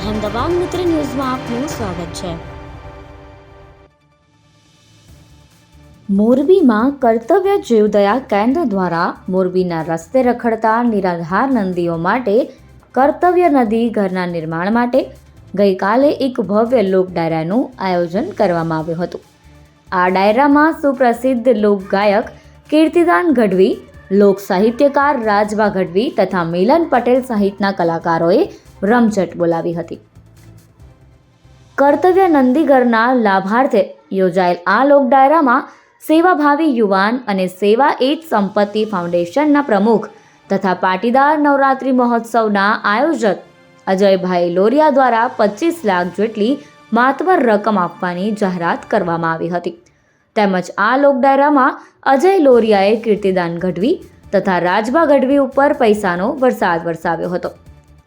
અહેમદાબાદ મિત્ર ન્યૂઝમાં આપનું સ્વાગત છે. મોરબીમાં કર્તવ્ય જીવદયા કેન્દ્ર દ્વારા મોરબીના રસ્તે રખડતા નિરાધાર નંદીઓ માટે કર્તવ્ય નદી ઘરના નિર્માણ માટે ગઈકાલે એક ભવ્ય લોક ડાયરાનું આયોજન કરવામાં આવ્યું હતું. આ ડાયરામાં સુપ્રસિદ્ધ લોકગાયક કીર્તિદાન ગઢવી લોક સાહિત્યકાર રાજવા ગઢવી તથા મિલન પટેલ સહિતના કલાકારોએ રમઝટ બોલાવી હતી. કર્તવ્ય નંદીગરના લાભાર્થે યોજાયેલ આ લોક ડાયરામાં સેવાભાવી યુવાન અને સેવા એજ સંપત્તિ ફાઉન્ડેશનના પ્રમુખ તથા પાટીદાર નવરાત્રિ મહોત્સવના આયોજક અજયભાઈ લોરિયા દ્વારા પચીસ લાખ જેટલી માતબર રકમ આપવાની જાહેરાત કરવામાં આવી હતી. તેમજ આ લોક ડાયરામાં અજય લોરિયાએ કીર્તિદાન ગઢવી તથા રાજબા ગઢવી ઉપર પૈસાનો વરસાદ વરસાવ્યો હતો.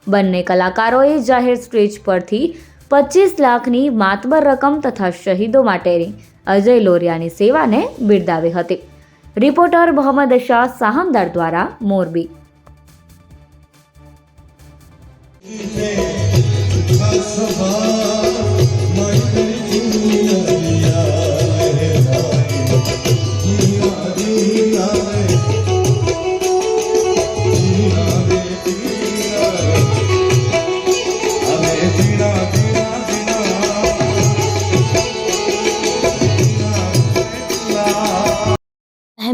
બંને કલાકારોએ જાહેર સ્ટેજ પરથી પચીસ લાખની માતબર રકમ તથા શહીદો માટેની અજય લોરિયાની સેવાને બિરદાવી હતી. રિપોર્ટર મોહમ્મદ શાહ સાહમદાર દ્વારા મોરબી.